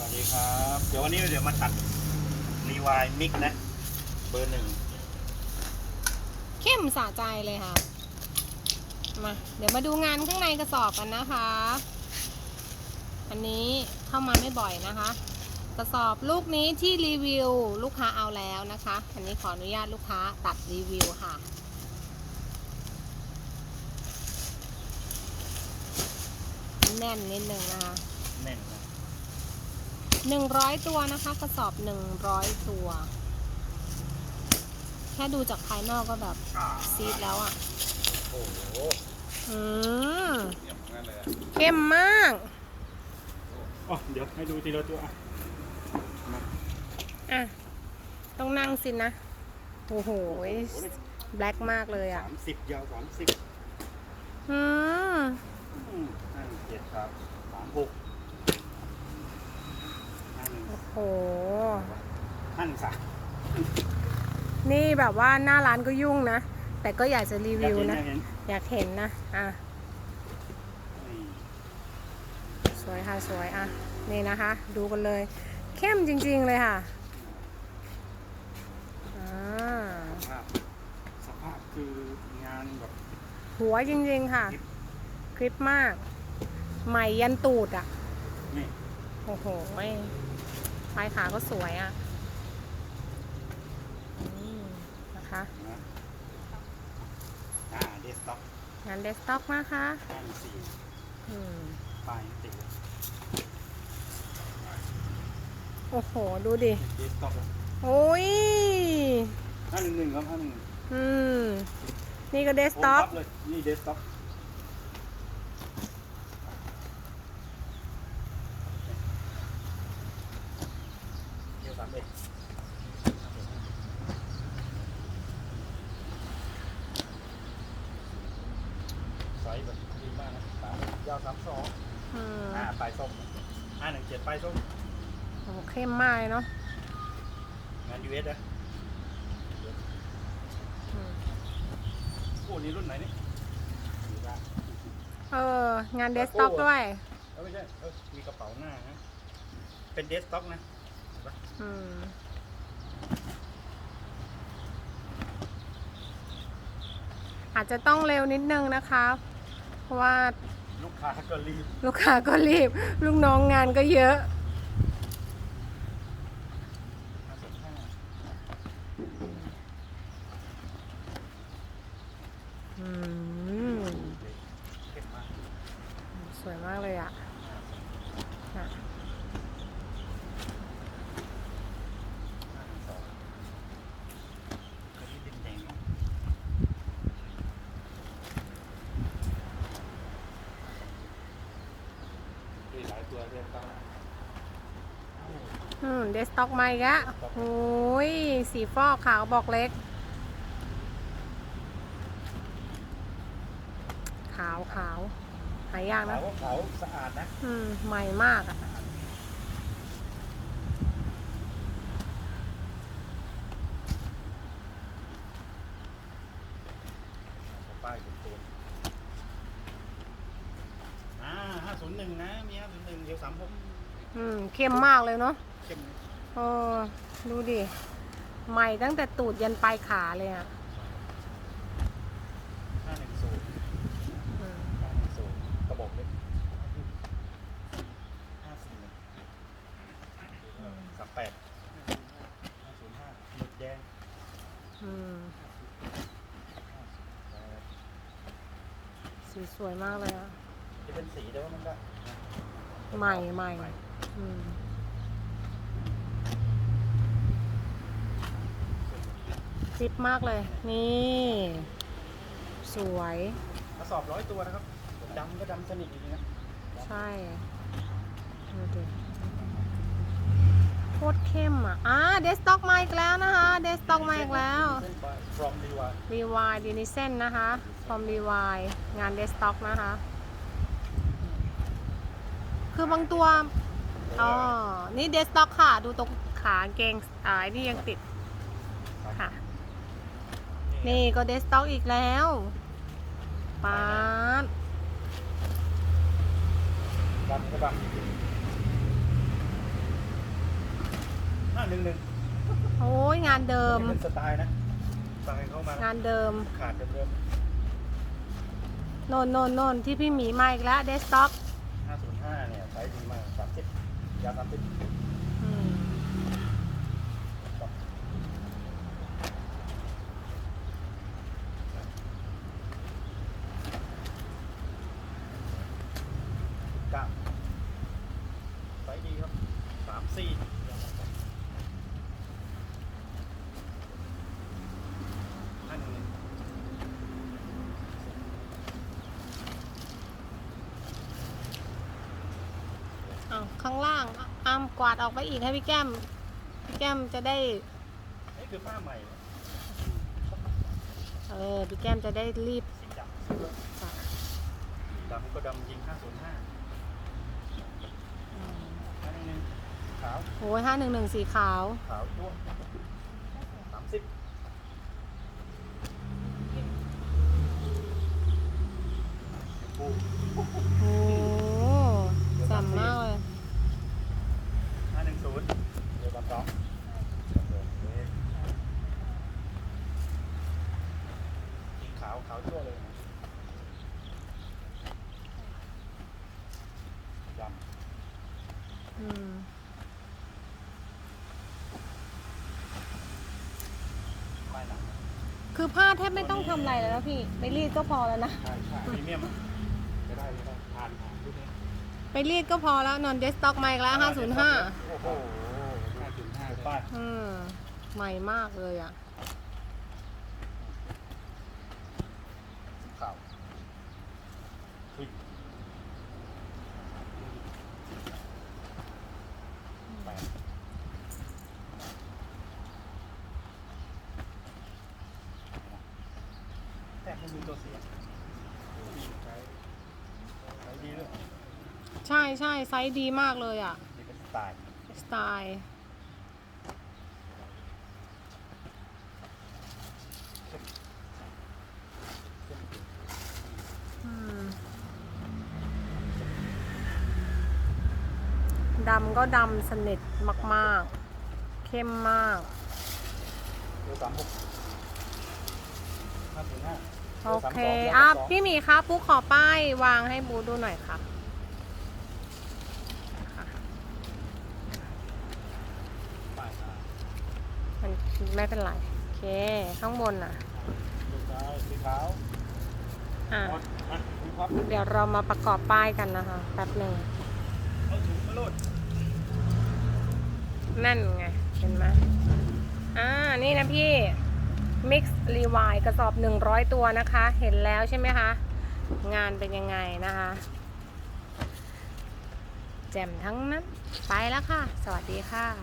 สวัสดีครับ เดี๋ยววันนี้เดี๋ยวมาตัดรีวายมิกนะ เบอร์หนึ่งเข้มสะใจเลยค่ะ มาเดี๋ยวมาดูงานข้างในกระสอบกันนะคะ อันนี้เข้ามาไม่บ่อยนะคะ กระสอบลูกนี้ที่รีวิวลูกค้าเอาแล้วนะคะ อันนี้ขออนุญาตลูกค้าตัดรีวิวค่ะแน่นนิดนึงนะคะแน่นนะ หนึ่งร้อยตัวนะคะ กระสอบหนึ่งร้อยตัว แค่ดูจากภายนอกก็แบบซีดแล้วอะโอ้โหอืมเยี่ยมมากเลยอะเข้มมาก อ๋อเดี๋ยวให้ดูทีละตัวอะมาอะ ต้องนั่งสินะ โอ้โหแบล็กมากเลยอะสามสิบยาวสามสิบอืมห้าหนึ่งเจ็ดครับสามหก ห้าหนึ่งโอ้โหห้าหนึ่งสามนี่แบบว่าหน้าร้านก็ยุ่งนะ แต่ก็อยากจะรีวิวนะ อยากเห็นอยากเห็นนะ อะนี่สวยค่ะสวยอะ นี่นะคะ ดูกันเลย เข้มจริง ๆเลยค่ะอ่าสภาพสภาพคืองานแบบหัวจริง ๆ ค่ะ คลิปมาก ใหม่ยันตูดอะ นี่ โอ้โหปลายขาก็สวยอะอืมนะคะนะอ่าเดสก์ท็อปงานเดสก์ท็อปนะคะห้าหนึ่งสี่อืมปลายติดโอ้โห ดูดิ เดสก์ท็อปโอ้ยห้าหนึ่งหนึ่งครับห้าหนึ่งอืม นี่ก็เดสก์ท็อปเลยนี่เดสก์ท็อปเดี๋ยวสามเอ็ดไซส์แบบดีมากนะสาม ยาวสามสองอืมอ่าปลายส้มห้าหนึ่งเจ็ดปลายส้มโอ้โหเข้มมากเลยเนาะงานยูเอสนะอืมโอ้นี่รุ่นไหนนี่ดีมากเออ งานเดสก์ท็อปด้วย เอ้ยไม่ใช่เอ้ยมีกระเป๋าหน้านะเป็นเดสก์ท็อปนะอืมอาจจะต้องเร็วนิดนึงนะคะ เพราะว่า ลูกค้าก็รีบลูกค้าก็รีบ ลูกน้องงานก็เยอะ อืม เข้มมาก สวยมากเลยอะอะ ห้าหนึ่งสองอันนี้เป็นแดงนะมีหลายตัวเรียกตั้ง อืมเดสต็อกไมค์กะโอ้ย สีฟอกขาวบอกเล็ก ขาวขาวหายากนะ ขาวขาวสะอาดนะ อืม ใหม่มากอะป้ายเป็นตัวอ่าห้า ศูนย์หนึ่งนะมีห้าศูนย์หนึ่งเดี๋ยวสามหกอืมเข้มมากเลยเนาะเข้มเออดูดิ ใหม่ตั้งแต่ตูดยันปลายขาเลยอะห้าหนึ่งศูนย์อืมห้าหนึ่งศูนย์กระบอกเล็กห้าสี่หนึ่งสามแปดห้าศูนย์ห้าหมึกแดงอืมห้าสิบแปดสีสวยมากเลยอะ จะเป็นสีแต่ว่ามันก็ใหม่ใหม่อืมคลิปมากเลย นี่ สวย กระสอบร้อยตัวนะครับดำก็ดำสนิทจริงๆนะใช่ดูดิโคตรเข้มอะ อ่าเดสต็อกมาอีกแล้วนะคะ เดสต็อกมาอีกแล้ว from d y VY d e n i s e n นะคะ from VY งานเดสต็อกนะคะ คือบางตัว อ๋อ นี่เดสต็อกค่ะ ดูตรงขาเกงอ่าไอ้นี่ยังติด ค่ะ นี่ก็เดสต็อกอีกแล้วป๊าดดำก็ดำจริงนึ่งหนึ่งโอ้ยงานเดิม เป็นสไตล์นะสั่งให้เข้ามา งานเดิม ขาดเดิมโนนโนนโนนที่พี่หมีมาอีกแล้วเดสต็อกๆ505 เนี่ย ไซส์ดีมาก30ยาว30อืมเก้าไซส์ดีครับสามสี่ห้าหนึ่งหนึ่ง เอาข้างล่างอ้ามกวาดออกไปอีกให้พี่แก้ม พี่แก้มจะได้ นี่คือผ้าใหม่เออ พี่แก้มจะได้รีบสีดำดำก็ดำจริง 505อืมห้าหนึ่งหนึ่งขาว โอ้ยห้าหนึ่งหนึ่งสีขาว ขาวจ้วงสามสิบปู โอ้สามมากเลย ห้าหนึ่งศูนย์เดี๋ยวสามสองขาวขาวชั่วเลยดำ อืม ไม่หนัก คือผ้าแทบไม่ต้องทำอะไรแล้วนะพี่ ไปรีดก็พอแล้วนะ ใช่ใช่พรีเมียมจะได้จะได้ทานทานรุ่นนี้ไปรีดก็พอแล้วนอนเดสต็อกมาอีกแล้วห้าศูนย์ห้าโอ้โหห้าศูนย์ห้าป้าย อืมใหม่มากเลยอะ ขาวอุ้ยแปดแต่ไม่มีตัวเสียใช้ใช้ดีด้วยใช่ใช่ไซส์ดีมากเลยอะ นี่เป็นสไตล์สไตล์อืมดำก็ดำสนิทมากๆ เข้มมากเบอร์สามหกห้าศูนย์ห้า โอเค อะพี่หมีครับปุ๊กขอป้ายวางให้บูดูหน่อยครับค่ะป้ายอ่ามันไม่เป็นไร โอเค ข้างบนอะลูกซ้ายสีขาวอะอะอะดูครับเดี๋ยวเรามาประกอบป้ายกันนะคะแป๊บหนึ่ง เอาถุงมาโหลดนั่นไง เห็นไหมอ่า นี่นะพี่ Mix r e w i กระสอบ 100 ตัวนะคะ เห็นแล้วใช่ไหมคะ งานเป็นยังไงนะคะ แจ่มทั้งนั้น ไปแล้วค่ะ สวัสดีค่ะ